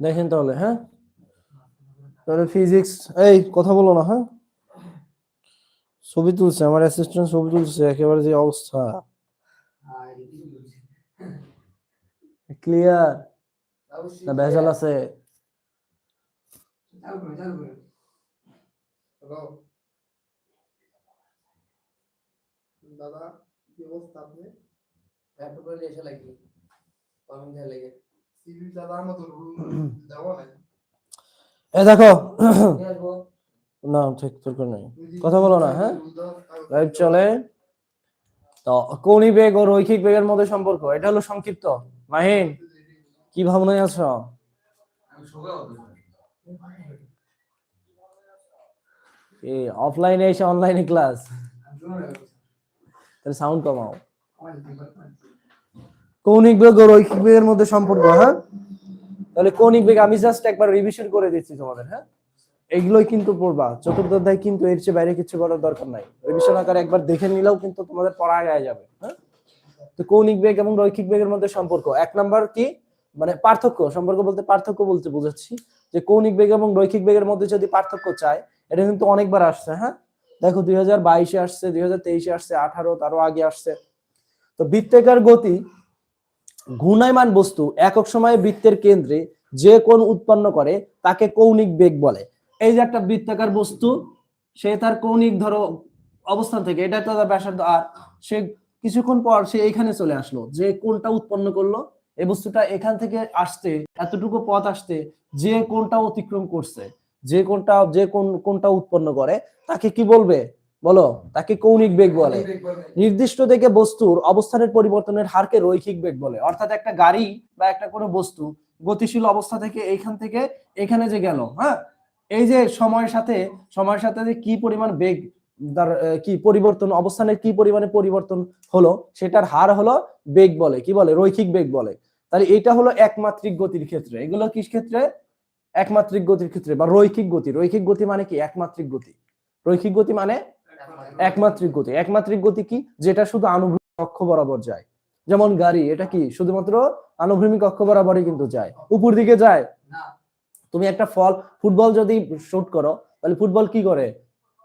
দেখেন তাহলে হ্যাঁ? তাহলে ফিজিক্স এই কথা বলো না হ্যাঁ? ছবি তুলছে আমার অ্যাসিস্ট্যান্ট ছবি তুলছে একেবারে যে অবস্থা। ক্লিয়ার না ভেজাল আছে? দাদা কি অবস্থা আপনি? এসে লাগি। কমেন্ট লাগে। এ দেখো না ঠিক দরকার নেই কথা বলো না, হ্যাঁ? লাইভ চলে তো কৌণিক বেগ ও রৈখিক বেগের মধ্যে সম্পর্ক এটা হলো সংক্ষিপ্ত মাহিন কি ভাবনায় আছো অফলাইনে এসে অনলাইনে ক্লাস তাহলে সাউন্ড কমাও কৌণিক বেগ ও রৈখিক বেগের মধ্যে সম্পর্ক হ্যাঁ? তাহলে কৌণিক বেগ আমি জাস্ট একবার রিভিশন করে দিচ্ছি তোমাদের হ্যাঁ? এগুলোই কিন্তু পড়বা। চতুর্থ অধ্যায় কিন্তু এর চেয়ে বাইরে কিছু করার দরকার নাই। রিভিশন আকারে একবার দেখে নিলেও কিন্তু তোমাদের পড়া গায়ে যাবে হ্যাঁ? তো কৌণিক বেগ এবং রৈখিক বেগের মধ্যে সম্পর্ক। এক নাম্বার কি? মানে পার্থক্য, সম্পর্ক বলতে পার্থক্য বলতে বোঝাচ্ছি। যে কৌণিক বেগ এবং রৈখিক বেগের মধ্যে যদি পার্থক্য চায়, এটা কিন্তু অনেকবার আসছে হ্যাঁ? দেখো দুই হাজার বাইশে আসছে, দুই হাজার তেইশে আসছে, আঠারো তারও আগে আসছে। তো বৃত্তাকার গতি ঘূর্ণায়মান বস্তু একক সময়ে বৃত্তের কেন্দ্রে যে কোণ উৎপন্ন করে তাকে কৌণিক বেগ বলে। এই যে একটা বৃত্তাকার বস্তু, সে তার কৌণিক ধরো অবস্থান থেকে, এটা তো তার ব্যাসার্ধ আর, সে কিছুক্ষণ পর সে এখানে চলে আসলো, যে কোনটা উৎপন্ন করল, এই বস্তুটা এখান থেকে আসতে, এতটুকু পথ আসতে, যে কোনটা অতিক্রম করছে, যে কোনটা যে কোন কোণটা উৎপন্ন করে, তাকে কি বলবে? বলো তাকে কৌণিক বেগ বলে। নির্দিষ্ট থেকে বস্তুর অবস্থানের পরিবর্তনের হারকে রৈখিক বেগ বলে। অর্থাৎ একটা গাড়ি বা একটা কোনো বস্তু গতিশীল অবস্থা থেকে এইখান থেকে এখানে যে গেল হ্যাঁ? এই যে সময়ের সাথে সময়ের সাথে যে কি পরিমাণ বেগ তার কি পরিবর্তন অবস্থানের কি পরিমাণে পরিবর্তন হলো সেটার হার হলো বেগ বলে কি বলে? রৈখিক বেগ বলে। তাহলে এটা হলো একমাত্রিক গতির ক্ষেত্রে। এগুলো কি ক্ষেত্রে? একমাত্রিক গতির ক্ষেত্রে বা রৈখিক গতি। রৈখিক গতি মানে কি? একমাত্রিক গতি। রৈখিক গতি মানে একমাত্রিক গতি। একমাত্রিক গতি। কি? যেটা শুধু আনুভূমিক অক্ষ বরাবর যায়। যেমন গাড়ি এটা কি? শুধুমাত্র আনুভূমিক অক্ষ বরাবরই কিন্তু যায়। উপর দিকে যায়। তুমি একটা ফল ফুটবল যদি শুট করো তাহলে ফুটবল কি করে?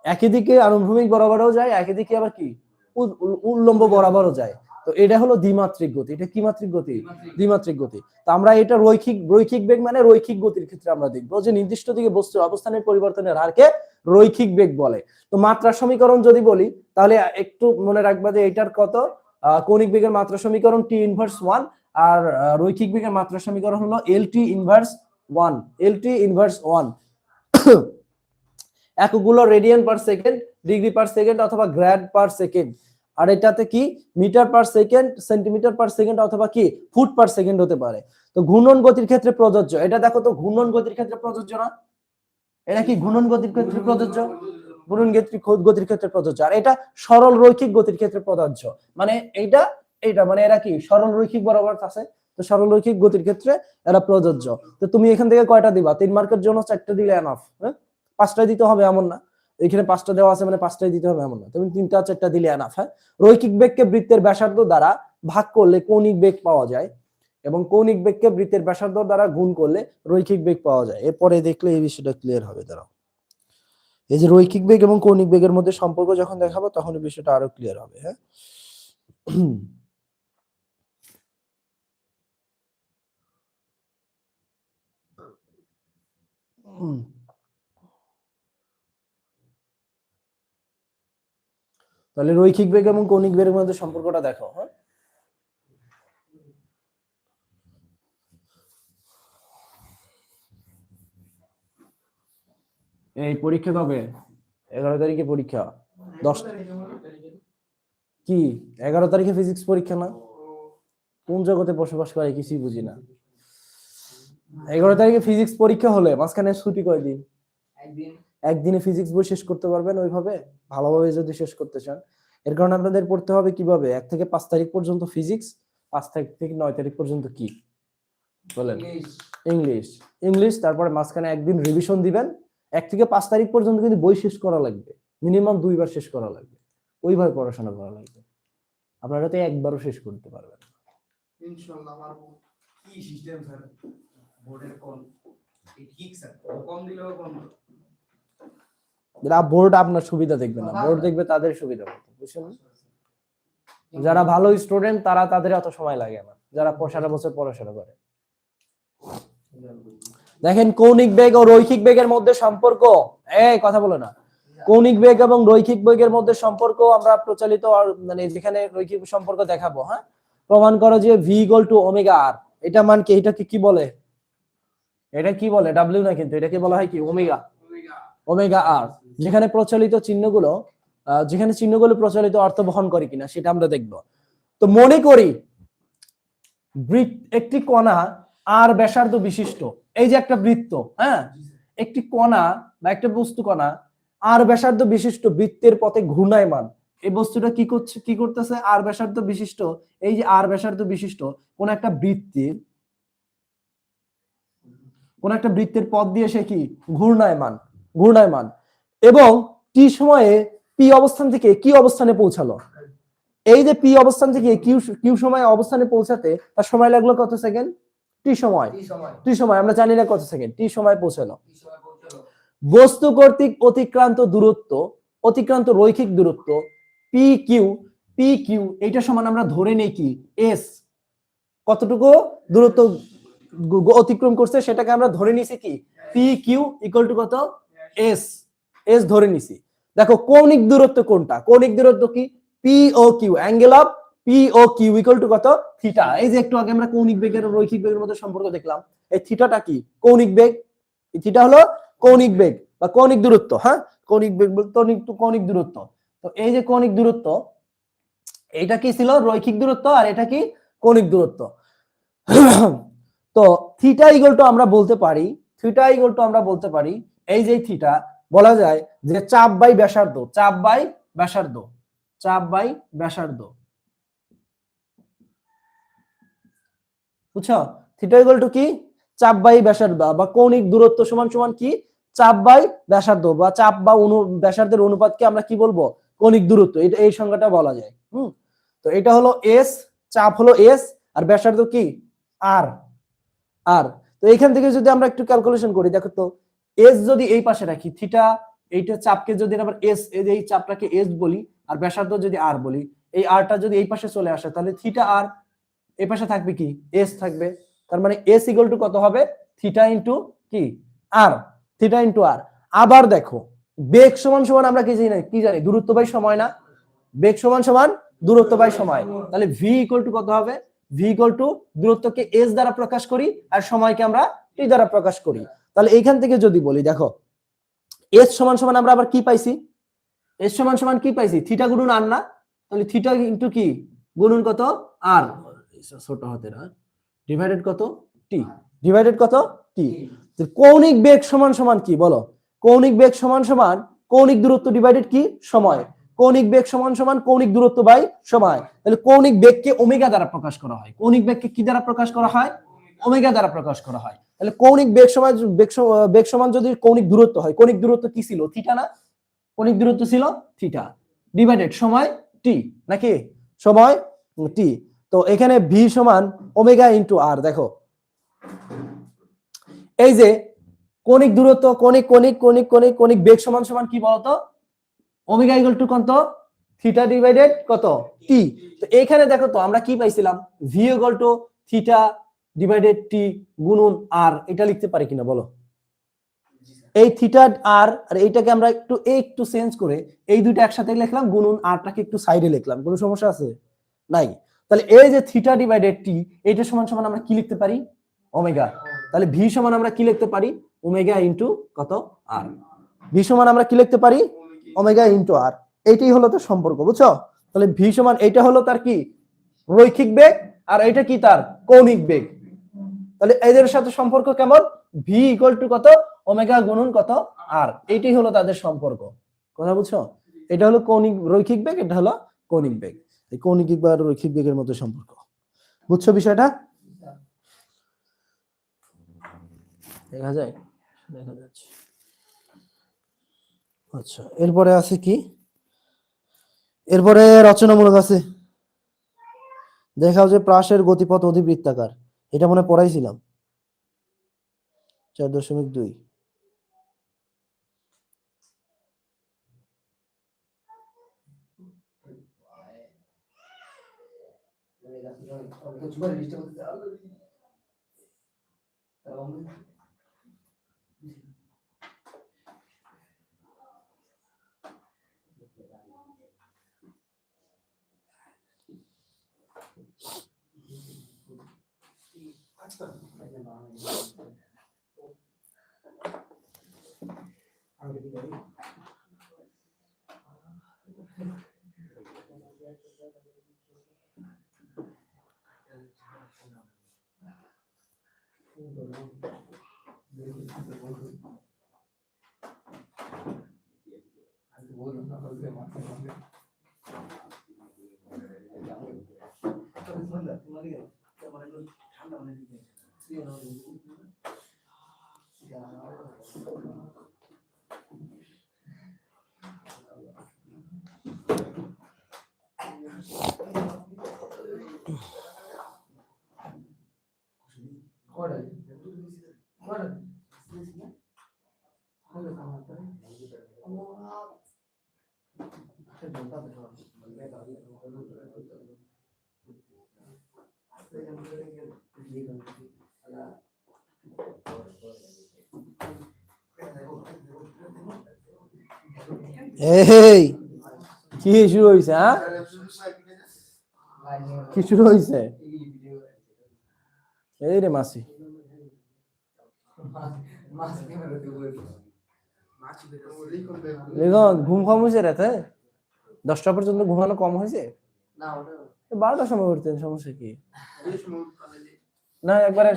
একই দিকে আনুভূমিক বরাবরও যায় একই দিকে আবার কি? উল্লম্ব বরাবরও যায়। তো এটা হলো দ্বিমাত্রিক গতি। এটা কি মাত্রিক গতি? দ্বিমাত্রিক গতি। তো আমরা এটা রৈখিক রৈখিক বেগ মানে রৈখিক গতির ক্ষেত্রে আমরা দেখব যে নির্দিষ্ট দিকে বস্তুর অবস্থানের পরিবর্তনের হারকে রৈখিক বেগ বলে। তো মাত্রা সমীকরণ যদি বলি তাহলে একটু মনে রাখবা যে এটার কত? কৌণিক বেগের মাত্রা সমীকরণ টি ইনভার্স ওয়ান আর রৈখিক বেগের মাত্রা সমীকরণ হলো L T inverse one L T inverse one এককগুলো radian per second degree per second অথবা গ্র্যাড পার সেকেন্ড আর এটাতে কি metre per second, centimetre per second অথবা কি ফুট পার সেকেন্ড হতে পারে। তো ঘূর্ণন গতির ক্ষেত্রে প্রযোজ্য। এটা দেখো তো, ঘূর্ণন গতির ক্ষেত্রে প্রযোজ্য না? এটা কি ঘূর্ণন গতির ক্ষেত্রে প্রযোজ্য? ঘূর্ণন গতির ক্ষেত্রে প্রযোজ্য। আর এটা সরল রৈখিক গতির ক্ষেত্রে প্রযোজ্য। মানে এইটা এইটা মানে এরা কি সরল রৈখিক বরাবর আছে? তো সরল রৈখিক গতির ক্ষেত্রে এরা প্রযোজ্য। তো তুমি এখান থেকে কয়টা দিবা? তিন মার্কের জন্য চারটা দিলে এনাফ হ্যাঁ? পাঁচটায় দিতে হবে এমন না। এখানে পাঁচটা দেওয়া আছে মানে পাঁচটায় দিতে হবে এমন না। তুমি তিনটা, চারটা দিলে এনাফ হ্যাঁ? রৈখিক বেগকে বৃত্তের ব্যাসার্ধ দ্বারা ভাগ করলে কৌণিক বেগ পাওয়া যায় এবং কৌণিক বেগকে বৃত্তের ব্যাসার্ধ দ্বারা গুণ করলে রৈখিক বেগ পাওয়া যায়। এরপরে দেখলে এই বিষয়টা ক্লিয়ার হবে, দাঁড়াও। এই যে রৈখিক বেগ এবং কৌণিক বেগের মধ্যে সম্পর্ক যখন দেখাবো, তখন এই বিষয়টা আরও ক্লিয়ার হবে হ্যাঁ? হুম। তাহলে রৈখিক বেগ এবং কৌণিক বেগের মধ্যে সম্পর্কটা দেখো হ্যাঁ? এই পরীক্ষা কবে? এগারো তারিখে পরীক্ষা। দশ কি? এগারো তারিখে ফিজিক্স পরীক্ষা না? কোন জগতে বসবাস করে কিছুই বুঝি না। এগারো তারিখে ফিজিক্স পরীক্ষা হলে মাঝখানে ছুটি কয়দিন? একদিন। একদিনে ফিজিক্স বই শেষ করতে পারবেন ওইভাবে ভালোভাবে যদি শেষ করতে চান। এর কারণে আপনাদের পড়তে হবে কীভাবে? এক থেকে পাঁচ তারিখ পর্যন্ত ফিজিক্স পাঁচ তারিখ থেকে নয় তারিখ পর্যন্ত কি? বলেন। ইংলিশ ইংলিশ তারপরে মাঝখানে একদিন রিভিশন দিবেন। এক থেকে পাঁচ তারিখ পর্যন্ত কিন্তু বই শেষ করা লাগবে। মিনিমাম দুইবার শেষ করা লাগবে। ওইভাবে পড়াশোনা করা লাগবে। আপনারা তো একবারও শেষ করতে পারবেন ইনশাল্লাহ পারব কি সিস্টেম স্যার বোর্ডের কোন ঠিক স্যার কম দিলেও কম। যারা বোর্ড আপনার সুবিধা দেখবে না, বোর্ড দেখবে তাদের সুবিধা বুঝছেন? যারা ভালো স্টুডেন্ট, তারা তাদের অত সময় লাগে না, যারা সারা বছর পড়াশোনা করে। দেখেন কৌণিক বেগ ও রৈখিক বেগের মধ্যে সম্পর্ক এই কথা বলো না। কৌণিক বেগ এবং রৈখিক বেগের মধ্যে সম্পর্ক আমরা প্রচলিত মানে যেখানে রৈখিক সম্পর্ক দেখাবো হ্যাঁ? প্রমাণ করো যে V equal to omega R এটা মান কি, এটাকে কি বলে? এটা কি বলে? ডাব্লিউ না কিন্তু, এটাকে বলা হয় কি? ওমেগা ওমেগা আর, যেখানে প্রচলিত চিহ্নগুলো যেখানে চিহ্নগুলো প্রচলিত অর্থ বহন করে কিনা সেটা আমরা দেখব। তো মনে করি একটি কণা আর ব্যাসার্ধ বিশিষ্ট, এই যে একটা বৃত্ত হ্যাঁ? একটি কণা বা একটা বস্তু কণা আর ব্যাসার্ধ বিশিষ্ট বৃত্তের পথে ঘূর্ণায়মান, এই বস্তুটা কি করছে, কি করতেছে? আর ব্যাসার্ধ বিশিষ্ট, এই যে আর ব্যাসার্ধ বিশিষ্ট, কোন একটা বৃত্তের, কোন একটা বৃত্তের পথ দিয়ে সে কি? ঘূর্ণায়মান। ঘূর্ণায়মান। এবং টি সময়ে পি অবস্থান থেকে কি অবস্থানে পৌঁছালো। এই যে পি অবস্থান থেকে কিউ কিউ সময় অবস্থানে পৌঁছাতে তার সময় লাগল কত সেকেন্ড? টি সময়। টি সময়। আমরা জানি না কত সেকেন্ড। টি সময় পৌঁছালো। বস্তু কর্তৃক অতিক্রান্ত দূরত্ব অতিক্রান্ত রৈখিক দূরত্ব পি কিউ পি কিউ এইটা সমান আমরা ধরে নেই কি? এস কতটুকু দূরত্ব অতিক্রম করছে সেটাকে আমরা ধরে নিছি কি? পি কিউ ইকুয়াল টু কত? এস এস ধরে নিছি। দেখো, কৌণিক দূরত্ব কোনটা? কৌণিক দূরত্ব কি? P O Q angle of P O Q equal to কত? থিটা এই যে একটু আগে আমরা কৌণিক বেগের রৈখিক বেগের মধ্যে সম্পর্ক দেখলাম। এই থিটাটা কি? কৌণিক বেগ। থিটা হলো কৌণিক বেগ বা কৌণিক দূরত্ব হ্যাঁ? কৌণিক বেগ কৌণিক কৌণিক দূরত্ব। তো এই যে কৌণিক দূরত্ব, এটা কি ছিল? রৈখিক দূরত্ব আর এটা কি? কৌণিক দূরত্ব। তো থিটা ইকুয়াল টু আমরা বলতে পারি থিটা ইকুয়াল টু আমরা বলতে পারি এই যে থিটা বলা যায় যে চাপ বাই ব্যাসার্ধ, চাপ বাই ব্যাসার্ধ, চাপ বাই ব্যাসার্ধ। বুঝছ? থিটা ইকুয়াল টু কি? চাপ বাই ব্যাসার্ধ, বা কৌণিক দূরত্ব সমান সমান কি? চাপ বাই ব্যাসার্ধ, বা চাপ বা অনু, ব্যাসার্ধের অনুপাতকে আমরা কি বলব? কৌণিক দূরত্ব এটা এই সংজ্ঞাটা বলা যায়। হুম? তো এটা হলো এস চাপ হলো এস আর ব্যাসার্ধ কি? আর আর তো এখান থেকে যদি আমরা একটু ক্যালকুলেশন করি, দেখো তো এস যদি এই পাশে রাখি থিটা এইটা চাপকে যদি আবার এস এই চাপটাকে এস বলি আর ব্যাসার্ধ যদি আর বলি, এই আরটা যদি এই পাশে চলে আসে, তাহলে থিটা আর এই পাশে থাকবে কি? এস থাকবে। তার মানে এস ইকুয়াল টু কত হবে? থিটা ইন্টু কি? আর থিটা ইন্টু আর আবার দেখো, বেগ সমান সমান আমরা কি জানি কি জানি? দূরত্ব বাই সময় না। বেগ সমান সমান দূরত্ব বাই সময়। তাহলে ভি ইকুয়াল টু কত হবে? ভি ইকুয়াল টু দূরত্বকে এস দ্বারা প্রকাশ করি আর সময়কে আমরা টি দ্বারা প্রকাশ করি। তাহলে এইখান থেকে যদি বলি, দেখো এস সমান সমান আমরা আবার কি পাইছি? এস সমান সমান কি পাইছি? থিটা গুণন আর না? তাহলে থিটা ইন্টু কি? গুণন কত? আর ছোট হাতের ডিভাইডেড কত? টি ডিভাইডেড কত? টি কৌণিক বেগ সমান সমান কি? বলো। কৌণিক বেগ সমান সমান কৌণিক দূরত্ব ডিভাইডেড কি? সময়। কৌণিক বেগ সমান সমান কৌণিক দূরত্ব বাই সময়। তাহলে কৌণিক বেগকে ওমেগা দ্বারা প্রকাশ করা হয়। কৌণিক বেগকে কি দ্বারা প্রকাশ করা হয়? ওমেগা দ্বারা প্রকাশ করা হয়। তাহলে কৌণিক বেগ সমান বেগ সম- বেগ সমান যদি কৌণিক দূরত্ব হয়, কৌণিক দূরত্ব কি ছিল? থিটা না? কৌণিক দূরত্ব ছিল থিটা। ডিভাইডেড সময় টি নাকি? সময় টি তো এখানে ভি সমান ওমেগা ইন্টু আর দেখো। এই যে কৌণিক দূরত্ব, কৌণিক কৌণিক কৌণিক কৌণিক কৌণিক বেগ সমান সমান কি বলতো? ওমেগা ইকুয়াল টু কত? থিটা ডিভাইডেড কত? টি তো এখানে দেখো তো আমরা কি পাইছিলাম? V equal to theta divided T গুণন আর এটা লিখতে পারি কিনা বলো? এই থিটা আর আর এইটাকে আমরা একটু একটু চেঞ্জ করে এই দুইটা একসাথে লিখলাম গুণন আরটাকে একটু সাইডে লিখলাম কোনো সমস্যা আছে? নাই। তাহলে এই যে থিটা ডিভাইডেড টি এইটা সমান সমান আমরা কি লিখতে পারি? ওমেগা তাহলে ভি সমান আমরা কি লিখতে পারি? ওমেগা ইন্টু কত? আর ভি সমান আমরা কি লিখতে পারি? ওমেগা ইন্টু আর এইটাই হলো তার সম্পর্ক বুঝছ? তাহলে ভি সমান এইটা হলো তার কি? রৈখিক বেগ আর এটা কি তার? কৌণিক বেগ। তাহলে এদের সাথে সম্পর্ক কেমন? ভি ইকুয়াল টু কত? ওমেগা গুণন কত? আর এইটাই হলো তাদের সম্পর্ক। কথা বুঝছ? এটা হলো কৌণিক রৈখিক বেগ, এটা হলো কৌণিক বেগ। এই কৌণিক বা রৈখিক বেগের মধ্যে সম্পর্ক। বুঝছ বিষয়টা? দেখা যায়? দেখা যাচ্ছে। আচ্ছা এরপরে আছে কি? এরপরে রচনামূলক আছে। দেখাও যে প্রাসের গতিপথ অধিবৃত্তাকার। এটা মনে পড়াইছিলাম। চার দশমিক দুই। ঠান্ডা মানে you know, yeah. Órale, órale. ¿Cómo está matando? ¿Cómo va? Se pregunta, pero no me da bien. Se llama এই, কি শুরু হয়েছে হ্যাঁ? কি শুরু হয়েছে এই রে মাসি। ঘুম কম হয়েছে রাতে? দশটা পর্যন্ত ঘুমানো কম হয়েছে বারোটার সময় উঠতেন, সমস্যা কি? না, একবারে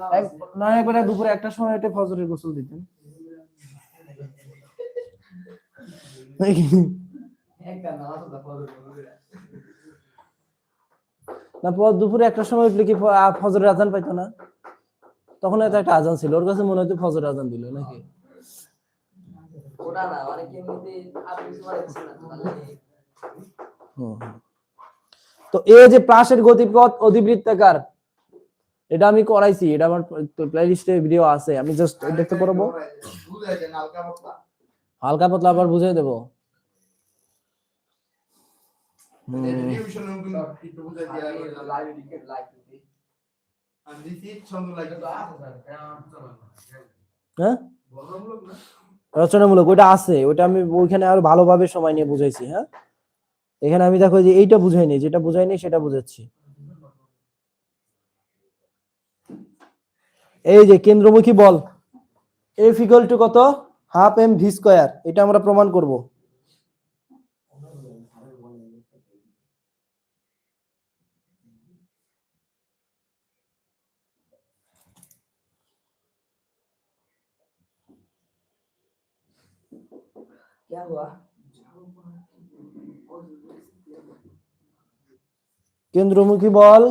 না এক- না, একবারে দুপুরে একটা সময় উঠে ফজরের গোসল দিতেন। নাকি? না পর দুপুরে একটা সময় উঠলে কি ফ- আ- ফজরের আজান পাইতো না তখন এত একটা আজান ছিল ওর কাছে মনে হতো ফজরের আজান দিল নাকি। তো এই যে প্রাসের গতিপথ অধিবৃত্তাকার এটা আমি করাইছি এটা আমার প্লেলিস্টে ভিডিও আছে আমি জাস্ট দেখতে পারব হালকা পাতলা আবার বুঝিয়ে দেবো। হ্যাঁ রচনামূলক ওইটা আছে ওইটা আমি ওইখানে আরও ভালোভাবে সময় নিয়ে বুঝাইছি হ্যাঁ? এখানে আমি দেখো যে এইটা বুঝাইনি যেটা বুঝাইনি সেটা বুঝাচ্ছি। এই যে কেন্দ্রমুখী বল এফ ইকুয়াল টু কত? হাফ এম ভি স্কয়ার এটা আমরা প্রমাণ করব क्या हुआ কেন্দ্রমুখী বল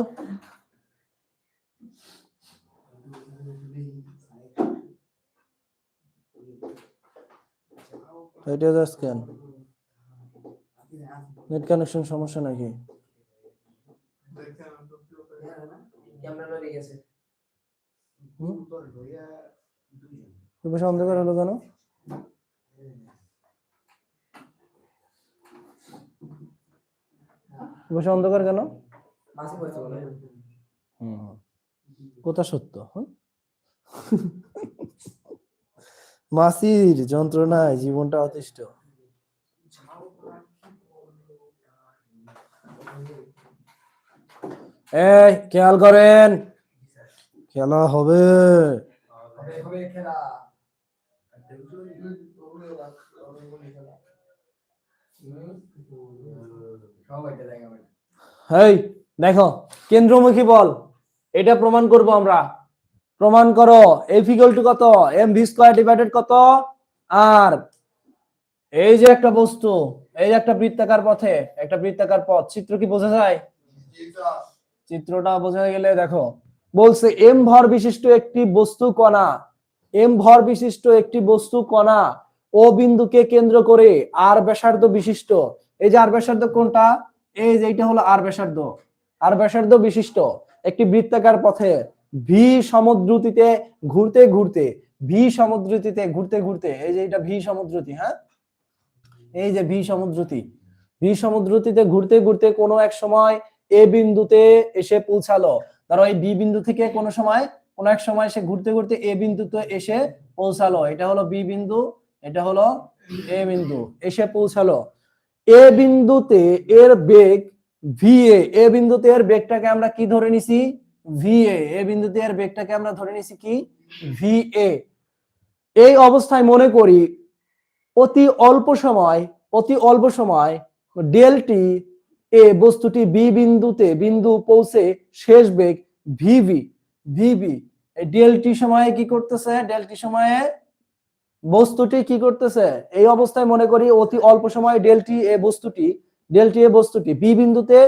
এটা জাস্ট কেন নেট কানেকশন সমস্যা নাকি? বেশ অন্ধকার হলো কেন? বেশ অন্ধকার কেন? কোথা সত্য হ্যাঁ মাসির যন্ত্রণায় জীবনটা অতিষ্ঠ। এই, খেয়াল করেন। খেলা হবে। দেখো, কেন্দ্রমুখী বল, এটা প্রমাণ করব আমরা। প্রমাণ করো এফ ইকুয়াল টু কত? এম ভি স্কয়ার ডিভাইডেড কত? আর এই যে একটা বস্তু, এই যে একটা বৃত্তাকার পথে, একটা বৃত্তাকার পথ, চিত্র কি বোঝা যায়? চিত্রটা বোঝা গেলে দেখো, বলছে এম ভর বিশিষ্ট একটি বস্তু কণা এম ভর বিশিষ্ট একটি বস্তু কণা ও বিন্দুকে কেন্দ্র করে আর ব্যাসার্ধ বিশিষ্ট। এই যে আর ব্যাসার্ধ কোনটা? এই যে এইটা হলো আর ব্যাসার্ধ। আর ব্যাসার্ধ বিশিষ্ট, একটি বৃত্তাকার পথে। ভি সমুদ্রতিতে ঘুরতে ঘুরতে, ভি সমুদ্রতিতে ঘুরতে ঘুরতে, এই যে এটা ভি সমুদ্রতি হ্যাঁ? এই যে ভি সমুদ্রতি, ভি সমুদ্রতিতে ঘুরতে ঘুরতে কোনো এক সময় এ বিন্দুতে এসে পৌঁছালো। ধরো এই বি বিন্দু থেকে কোনো সময়, কোনো এক সময় সে ঘুরতে ঘুরতে এ বিন্দুতে এসে পৌঁছালো। এটা হলো বি বিন্দু, এটা হলো এ বিন্দু, এসে পৌঁছালো। এ বিন্দুতে এর বেগ ভি এ বিন্দুতে এর বেগটাকে আমরা কি ধরে নিছি? ভি এ বিন্দুতে এর বেগটাকে আমরা ধরে নিছি কি? ভি এ এই অবস্থায় মনে করি অতি অল্প সময়, অতি অল্প সময় ডেলটি এ বস্তুটি বি বিন্দুতে, বিন্দু পৌঁছে শেষ বেগ ভিভি ভিভি ডেলটি সময়ে কি করতেছে? ডেলটি সময়ে বস্তুটি কি করতেছে? এই অবস্থায় মনে করি অতি অল্প সময় ডেলটি এ বস্তুটি, ডেলটি এ বস্তুটি বি বিন্দুতে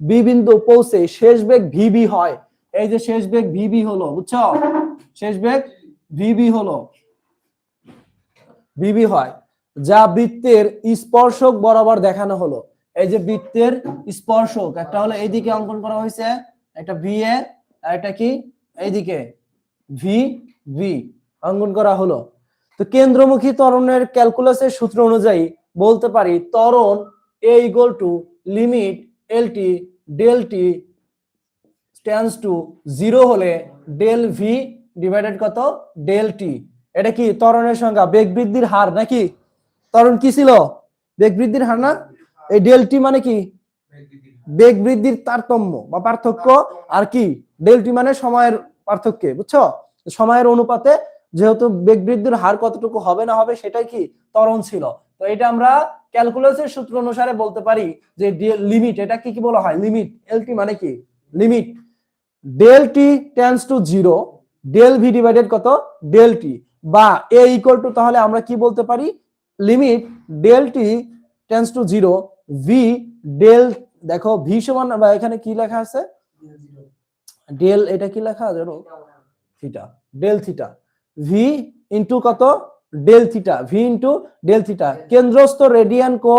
বি বিন্দু পৌঁছে শেষ বেগ ভিবি হয়। এই যে শেষ বেগ ভিবি হলো, বুঝছ? শেষ বেগ ভিবি হলো। ভিবি হয়, যা বৃত্তের স্পর্শক বরাবর দেখানো হলো। এই যে বৃত্তের স্পর্শক, একটা হলো এইদিকে অঙ্কন করা হয়েছে, একটা ভি এ একটা কি? এইদিকে ভি ভি অঙ্কন করা হলো। তো কেন্দ্রমুখী ত্বরণের ক্যালকুলাসের সূত্র অনুযায়ী বলতে পারি, ত্বরণ A equal to limit L T del T stands to zero হলে ডেল ভি ডিভাইডেড কত? ডেল টি এটা কি? ত্বরণের সংখ্যা বেগ বৃদ্ধির হার নাকি? ত্বরণ কি ছিল? বেগ বৃদ্ধির হার না? এই ডেল টি মানে কি? বেগ বৃদ্ধির তারতম্য বা পার্থক্য। আর কি? ডেল টি মানে সময়ের পার্থক্য, বুঝছ? সময়ের অনুপাতে যেহেতু বেগ বৃদ্ধির হার কতটুকু হবে না হবে সেটাই কি? ত্বরণ ছিল। তো এটা আমরা ক্যালকুলাসের সূত্র অনুসারে বলতে পারি যে লিমিট এটা কি কি বলা হয়? লিমিট এলটি মানে কি? Limit del T tends to zero del V divided কত? ডেল টি বা এ ইকুয়াল টু তাহলে আমরা কি বলতে পারি? Limit del T tends to zero V del দেখো ভি সমান, বা এখানে কি লেখা আছে? ডেল এটা কি লেখা? জানো theta del theta V into কত? Del theta V into del theta কেন্দ্রস্থ radian কোণ